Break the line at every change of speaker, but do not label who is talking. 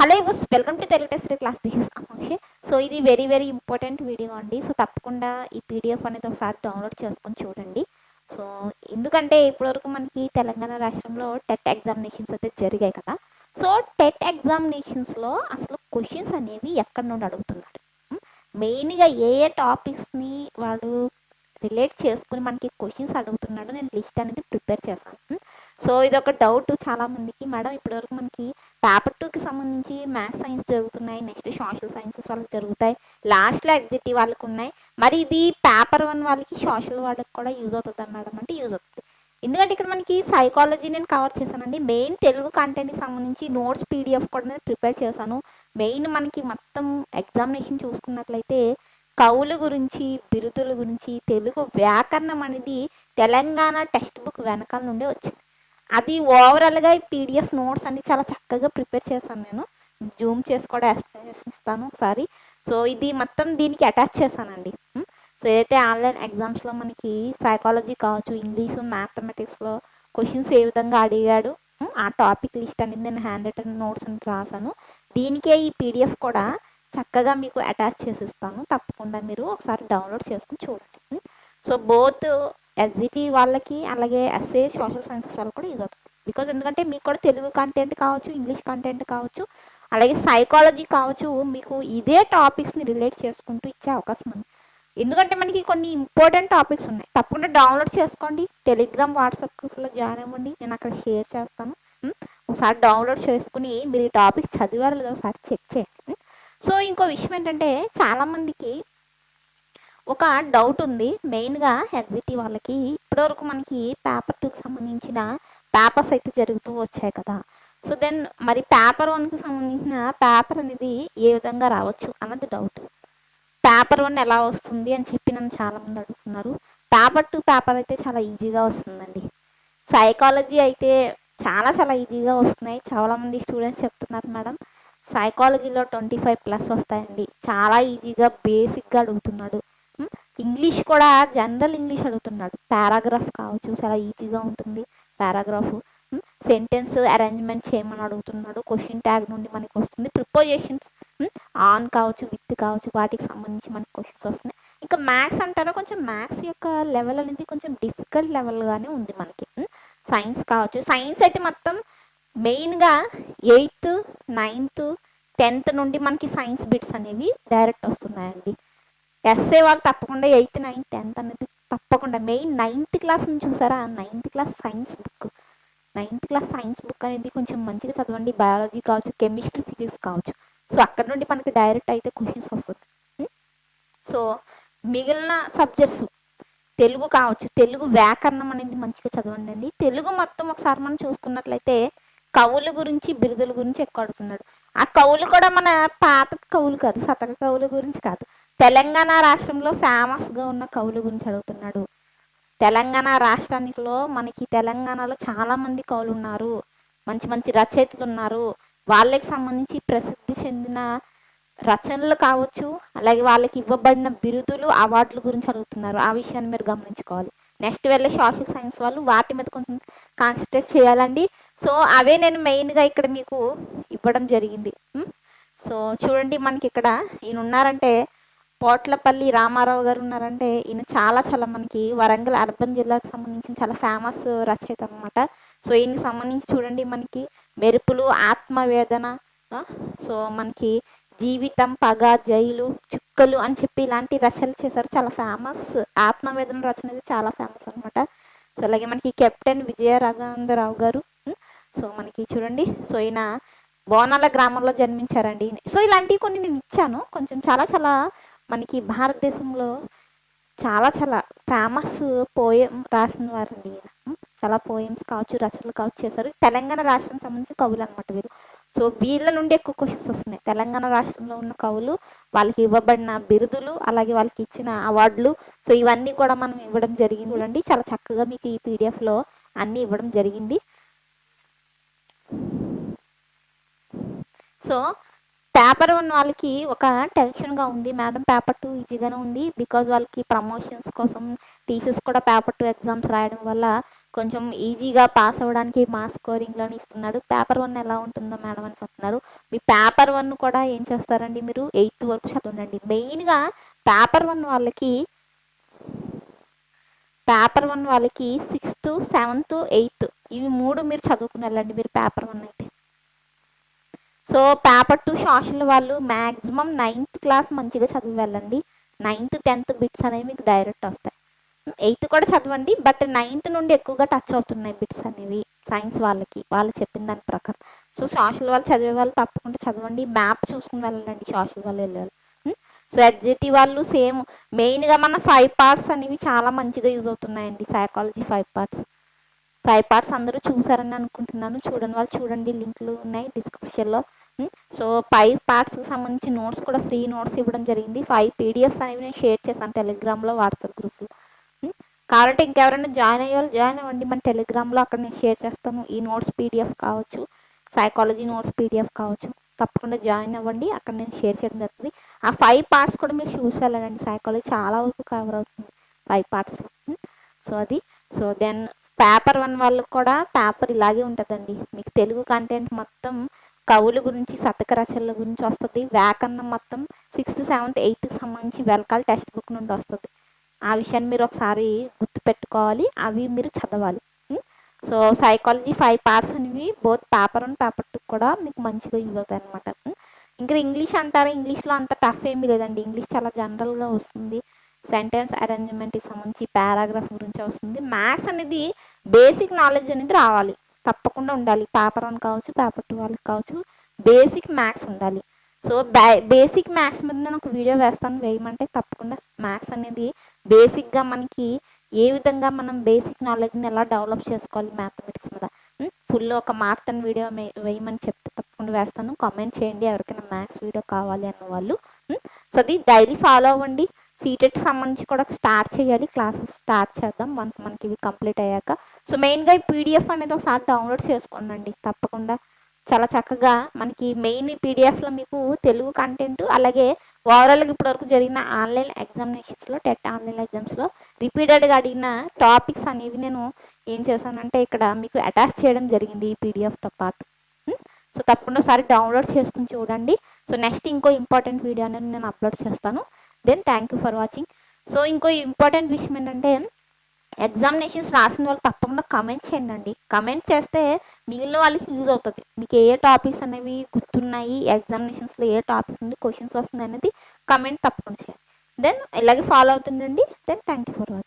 Hello boss welcome to Telugu test class. This is so ఇది very very important video అండి. So తప్పకుండా ఈ PDF అనేది ఒకసారి డౌన్లోడ్ చేసుకొని చూడండి. సో ఎందుకంటే ఇప్పటివరకు మనకి తెలంగాణ రాష్ట్రంలో టెట్ ఎగ్జామినేషన్స్ అయితే జరిగాయి కదా. సో టెట్ ఎగ్జామినేషన్స్లో అసలు క్వశ్చన్స్ అనేవి ఎక్కడి నుండి అడుగుతున్నారు? మెయిన్గా ఏ ఏ టాపిక్స్ని వాళ్ళు రిలేట్ చేసుకుని మనకి క్వశ్చన్స్ అడుగుతున్నాడు నేను లిస్ట్ అనేది ప్రిపేర్ చేశాను సో ఇది ఒక డౌట్ చాలామందికి మేడం ఇప్పటివరకు మనకి పేపర్ టూకి సంబంధించి మ్యాథ్స్ సైన్స్ జరుగుతున్నాయి నెక్స్ట్ సోషల్ సైన్సెస్ వాళ్ళకి జరుగుతాయి లాస్ట్లో ఎగ్జిట్ వాళ్ళకి ఉన్నాయి. మరి ఇది పేపర్ వన్ వాళ్ళకి సోషల్ వాళ్ళకి కూడా యూజ్ అవుతుంది అన్నమాట అంటే యూజ్ అవుతుంది. ఎందుకంటే ఇక్కడ మనకి సైకాలజీ నేను కవర్ చేశానండి. మెయిన్ తెలుగు కంటెంట్కి సంబంధించి నోట్స్ పీడిఎఫ్ కూడా నేను ప్రిపేర్ చేశాను. మెయిన్ మనకి మొత్తం ఎగ్జామినేషన్ చూసుకున్నట్లయితే కవుల గురించి బిరుదుల గురించి తెలుగు వ్యాకరణం అనేది తెలంగాణ టెక్స్ట్ బుక్ వెనకాల నుండే వచ్చింది. అది ఓవరాల్గా ఈ పీడిఎఫ్ నోట్స్ అన్ని చాలా చక్కగా ప్రిపేర్ చేశాను నేను. జూమ్ చేసి కూడా ఎక్స్ప్లెనేషన్ ఇస్తాను ఒకసారి. సో ఇది మొత్తం దీనికి అటాచ్ చేశానండి. Hmm? సో ఏదైతే ఆన్లైన్ ఎగ్జామ్స్లో మనకి సైకాలజీ కావచ్చు ఇంగ్లీషు మ్యాథమెటిక్స్లో క్వశ్చన్స్ ఏ విధంగా అడిగాడు hmm? ఆ టాపిక్ లిస్ట్ అనేది నేను హ్యాండ్ రిటర్న్ నోట్స్ అని రాశాను. దీనికే ఈ పీడిఎఫ్ కూడా చక్కగా మీకు అటాచ్ చేసిస్తాను తప్పకుండా మీరు ఒకసారి డౌన్లోడ్ చేసుకుని చూడండి. Hmm? సో బోత్ ఎస్జిటి వాళ్ళకి అలాగే ఎస్ఏ సోషల్ సైన్సెస్ వాళ్ళకి కూడా యూజ్ అవుతుంది బికాజ్ ఎందుకంటే మీకు కూడా తెలుగు కంటెంట్ కావచ్చు ఇంగ్లీష్ కంటెంట్ కావచ్చు అలాగే సైకాలజీ కావచ్చు మీకు ఇదే టాపిక్స్ని రిలేట్ చేసుకుంటూ ఇచ్చే అవకాశం ఉంది. ఎందుకంటే మనకి కొన్ని ఇంపార్టెంట్ టాపిక్స్ ఉన్నాయి. తప్పకుండా డౌన్లోడ్ చేసుకోండి. టెలిగ్రామ్ వాట్సాప్ గ్రూప్లో జాయిన్ అవ్వండి. నేను అక్కడ షేర్ చేస్తాను. ఒకసారి డౌన్లోడ్ చేసుకుని మీరు ఈ టాపిక్స్ చదివారు లేదో ఒకసారి చెక్ చేయండి. సో ఇంకో విషయం ఏంటంటే చాలామందికి ఒక డౌట్ ఉంది. మెయిన్గా ఎస్జిటి వాళ్ళకి ఇప్పటివరకు మనకి పేపర్ టూకి సంబంధించిన పేపర్స్ అయితే జరుగుతూ వచ్చాయి కదా. సో దెన్ మరి పేపర్ వన్కి సంబంధించిన పేపర్ అనేది ఏ విధంగా రావచ్చు అన్నది డౌట్ పేపర్ వన్ ఎలా వస్తుంది అని చెప్పి నన్ను చాలామంది అడుగుతున్నారు. పేపర్ టూ పేపర్ అయితే చాలా ఈజీగా వస్తుందండి. సైకాలజీ అయితే చాలా చాలా ఈజీగా వస్తున్నాయి. చాలామంది స్టూడెంట్స్ చెప్తున్నారు మేడం. సైకాలజీలో ట్వంటీ ఫైవ్ ప్లస్ వస్తాయండి. చాలా ఈజీగా బేసిక్గా అడుగుతున్నాడు. ఇంగ్లీష్ కూడా జనరల్ ఇంగ్లీష్ అడుగుతున్నాడు. పారాగ్రాఫ్ కావచ్చు చాలా ఈజీగా ఉంటుంది. పారాగ్రాఫ్ సెంటెన్స్ అరేంజ్మెంట్ చేయమని అడుగుతున్నాడు. క్వశ్చన్ ట్యాగ్ నుండి మనకి వస్తుంది. ప్రిపోజిషన్స్ ఆన్ కావచ్చు విత్ కావచ్చు వాటికి సంబంధించి మనకి క్వశ్చన్స్ వస్తున్నాయి. ఇంకా మ్యాథ్స్ అంటారా? కొంచెం మ్యాథ్స్ యొక్క లెవెల్ అనేది కొంచెం డిఫికల్ట్ లెవెల్గానే ఉంది మనకి. సైన్స్ కావచ్చు. సైన్స్ అయితే మొత్తం మెయిన్గా ఎయిత్ నైన్త్ టెన్త్ నుండి మనకి సైన్స్ బిట్స్ అనేవి డైరెక్ట్ వస్తున్నాయండి. ఎస్ఏ వాళ్ళు తప్పకుండా ఎయిత్ నైన్త్ టెన్త్ అనేది తప్పకుండా. మెయిన్ నైన్త్ క్లాస్ నుంచి చూసారా? Ninth class science book ninth class science book అనేది కొంచెం మంచిగా చదవండి. బయాలజీ కావచ్చు కెమిస్ట్రీ ఫిజిక్స్ కావచ్చు. సో అక్కడ నుండి మనకి డైరెక్ట్ అయితే క్వశ్చన్స్ వస్తుంది సో మిగిలిన సబ్జెక్ట్స్ తెలుగు కావచ్చు తెలుగు వ్యాకరణం అనేది మంచిగా చదవండి అండి. తెలుగు మొత్తం ఒకసారి మనం చూసుకున్నట్లయితే కవుల గురించి బిరుదుల గురించి ఎక్కువ అడుగుతున్నాడు. ఆ కవులు కూడా మన పాత కవులు కాదు శతక కవుల గురించి కాదు. తెలంగాణ రాష్ట్రంలో ఫేమస్గా ఉన్న కవుల గురించి అడుగుతున్నాడు. తెలంగాణ రాష్ట్రానికిలో మనకి తెలంగాణలో చాలామంది కవులు ఉన్నారు. మంచి మంచి రచయితలు ఉన్నారు. వాళ్ళకి సంబంధించి ప్రసిద్ధి చెందిన రచనలు కావచ్చు అలాగే వాళ్ళకి ఇవ్వబడిన బిరుదులు అవార్డుల గురించి అడుగుతున్నారు. ఆ విషయాన్ని మీరు గమనించుకోవాలి. నెక్స్ట్ వెళ్ళే సోషల్ సైన్స్ వాళ్ళు వాటి మీద కొంచెం కాన్సన్ట్రేట్ చేయాలండి. సో అవే నేను మెయిన్గా ఇక్కడ మీకు ఇవ్వడం జరిగింది. Hmm? సో చూడండి మనకి ఇక్కడ ఈయన ఉన్నారంటే పోట్లపల్లి రామారావు గారు ఉన్నారంటే ఈయన చాలా చాలా మనకి వరంగల్ అర్బన్ జిల్లాకు సంబంధించిన చాలా ఫేమస్ రచయిత అనమాట సో ఈయనకి సంబంధించి చూడండి మనకి మెరుపులు ఆత్మవేదన ఆ, సో మనకి జీవితం పగ జైలు చుక్కలు అని చెప్పి ఇలాంటి రచనలు చేశారు. చాలా ఫేమస్ ఆత్మవేదన రచన అయితే చాలా ఫేమస్ అనమాట సో అలాగే మనకి కెప్టెన్ విజయ రాఘవేంద్రరావు గారు సో మనకి చూడండి. సో ఈయన బోనాల గ్రామంలో జన్మించారండి. సో ఇలాంటివి కొన్ని నేను ఇచ్చాను. కొంచెం చాలా చాలా మనకి భారతదేశంలో చాలా చాలా ఫేమస్ పోయం రాసిన వారండి చాలా పోయమ్స్ కావచ్చు రచనలు కావచ్చు చేశారు. తెలంగాణ రాష్ట్రం సంబంధించి కవులు అనమాట వీరు సో వీళ్ళ నుండి ఎక్కువ క్వశ్చన్స్ వస్తున్నాయి. తెలంగాణ రాష్ట్రంలో ఉన్న కవులు వాళ్ళకి ఇవ్వబడిన బిరుదులు అలాగే వాళ్ళకి ఇచ్చిన అవార్డులు. సో ఇవన్నీ కూడా మనం ఇవ్వడం జరిగింది చూడండి. చాలా చక్కగా మీకు ఈ పీడిఎఫ్లో లో అన్నీ ఇవ్వడం జరిగింది. సో పేపర్ వన్ వాళ్ళకి ఒక టెన్షన్గా ఉంది. మేడం పేపర్ టూ ఈజీగానే ఉంది. బికాజ్ వాళ్ళకి ప్రమోషన్స్ కోసం టీచర్స్ కూడా పేపర్ టూ ఎగ్జామ్స్ రాయడం వల్ల కొంచెం ఈజీగా పాస్ అవ్వడానికి మాస్ స్కోరింగ్లోనే ఇస్తున్నాడు పేపర్ వన్ ఎలా ఉంటుందో మేడం అని చెప్తున్నారు. మీ పేపర్ వన్ కూడా ఏం చేస్తారండి మీరు? ఎయిత్ వరకు చదవండి. మెయిన్గా పేపర్ వన్ వాళ్ళకి పేపర్ వన్ వాళ్ళకి సిక్స్త్ సెవెంత్ ఎయిత్ ఇవి మూడు మీరు చదువుకుని వెళ్ళండి మీరు పేపర్ వన్ అయితే సో పేపర్ టు సోషల్ వాళ్ళు మ్యాక్సిమం నైన్త్ క్లాస్ మంచిగా చదివి వెళ్ళండి నైన్త్ టెన్త్ బిట్స్ అనేవి మీకు డైరెక్ట్ వస్తాయి. ఎయిత్ కూడా చదవండి బట్ నైన్త్ నుండి ఎక్కువగా టచ్ అవుతున్నాయి బిట్స్ అనేవి సైన్స్ వాళ్ళకి. వాళ్ళు చెప్పిన దాని ప్రకారం. సో సోషల్ వాళ్ళు చదివే వాళ్ళు తప్పకుండా చదవండి. మ్యాప్ చూసుకుని వెళ్ళండి సోషల్ వాళ్ళు వెళ్ళాలి సో ఎగ్జిటి వాళ్ళు సేమ్. మెయిన్గా మన ఫైవ్ పార్ట్స్ అనేవి చాలా మంచిగా యూజ్ అవుతున్నాయండి. Psychology five parts. Five parts అందరూ చూసారని అనుకుంటున్నాను. చూడండి వాళ్ళు చూడండి. లింక్లు ఉన్నాయి డిస్క్రిప్షన్లో. సో ఫైవ్ పార్ట్స్కి సంబంధించి నోట్స్ కూడా ఫ్రీ నోట్స్ ఇవ్వడం జరిగింది. ఫైవ్ పీడిఎఫ్స్ అనేవి నేను షేర్ చేశాను టెలిగ్రామ్లో వాట్సాప్ గ్రూప్లో. కాబట్టి ఇంకెవరైనా జాయిన్ అయ్యాలో జాయిన్ అవ్వండి. మన టెలిగ్రామ్లో అక్కడ నేను షేర్ చేస్తాను. ఈ నోట్స్ పీడిఎఫ్ కావచ్చు సైకాలజీ నోట్స్ పీడిఎఫ్ కావచ్చు తప్పకుండా జాయిన్ అవ్వండి. అక్కడ నేను షేర్ చేయడం జరుగుతుంది. ఆ ఫైవ్ పార్ట్స్ కూడా మీరు చూసి వెళ్ళండి. సైకాలజీ చాలా వరకు కవర్ అవుతుంది ఫైవ్ పార్ట్స్. సో అది. సో దెన్ పేపర్ వన్ వాళ్ళకి కూడా పేపర్ ఇలాగే ఉంటుందండి. మీకు తెలుగు కంటెంట్ మొత్తం కవుల గురించి శతక రచనల గురించి వస్తుంది. వ్యాకరణం మొత్తం సిక్స్త్ సెవెంత్ ఎయిత్కి సంబంధించి వెలకాల టెక్స్ట్ బుక్ నుండి వస్తుంది. ఆ విషయాన్ని మీరు ఒకసారి గుర్తుపెట్టుకోవాలి. అవి మీరు చదవాలి. సో సైకాలజీ ఫైవ్ పార్ట్స్ అనేవి both paper and paper two కూడా మీకు మంచిగా యూజ్ అవుతాయి అనమాట ఇంకా ఇంగ్లీష్ అంటారా? ఇంగ్లీష్లో అంత టఫ్ ఏమీ లేదండి. ఇంగ్లీష్ చాలా జనరల్గా వస్తుంది. సెంటెన్స్ అరేంజ్మెంట్కి సంబంధించి పారాగ్రాఫ్ గురించి వస్తుంది. మ్యాథ్స్ అనేది బేసిక్ నాలెడ్జ్ అనేది రావాలి. తప్పకుండా ఉండాలి. పేపర్ వన్ కావచ్చు పేపర్ టూ వాళ్ళకి కావచ్చు బేసిక్ మ్యాథ్స్ ఉండాలి. సో బేసిక్ మ్యాథ్స్ మీద నేను ఒక వీడియో వేస్తాను వేయమంటే తప్పకుండా మ్యాథ్స్ అనేది బేసిక్గా మనకి ఏ విధంగా మనం బేసిక్ నాలెడ్జ్ని ఎలా డెవలప్ చేసుకోవాలి మ్యాథమెటిక్స్ మీద. ఫుల్ ఒక మార్తన్ వీడియో వేయమని చెప్తే తప్పకుండా వేస్తాను. కామెంట్ చేయండి ఎవరికైనా మ్యాథ్స్ వీడియో కావాలి అన్న వాళ్ళు. సో అది డైలీ ఫాలో అవ్వండి. సీటెట్ సంబంధించి కూడా స్టార్ట్ చేయాలి. క్లాసెస్ స్టార్ట్ చేద్దాం. వన్స్ మనకి ఇవి కంప్లీట్ అయ్యాక సో మెయిన్గా ఈ పీడిఎఫ్ అనేది ఒకసారి డౌన్లోడ్ చేసుకోండి తప్పకుండా. చాలా చక్కగా మనకి మెయిన్ పీడిఎఫ్లో మీకు తెలుగు కంటెంట్ అలాగే ఓవరాల్గా ఇప్పటివరకు జరిగిన ఆన్లైన్ ఎగ్జామినేషన్స్లో టెట్ ఆన్లైన్ ఎగ్జామ్స్లో రిపీటెడ్గా అడిగిన టాపిక్స్ అనేవి నేను ఏం చేశానంటే ఇక్కడ మీకు అటాచ్ చేయడం జరిగింది ఈ పీడిఎఫ్తో పాటు. సో తప్పకుండా ఒకసారి డౌన్లోడ్ చేసుకుని చూడండి. సో నెక్స్ట్ ఇంకో ఇంపార్టెంట్ వీడియో అనేది నేను అప్లోడ్ చేస్తాను. Then thank you for watching so ఇంకో ఇంపార్టెంట్ విషయం ఏంటంటే ఎగ్జామినేషన్స్ రాసిన వాళ్ళు తప్పకుండా కమెంట్ చేయండి కమెంట్ చేస్తే మిగిలిన వాళ్ళకి యూజ్ అవుతుంది. మీకు ఏ టాపిక్స్ అనేవి గుర్తున్నాయి? ఎగ్జామినేషన్స్లో ఏ టాపిక్స్ నుండి క్వశ్చన్స్ వస్తుంది అనేది కమెంట్ తప్పకుండా చేయండి. దెన్ ఇలాగే follow అవుతుండండి. Then thank you for watching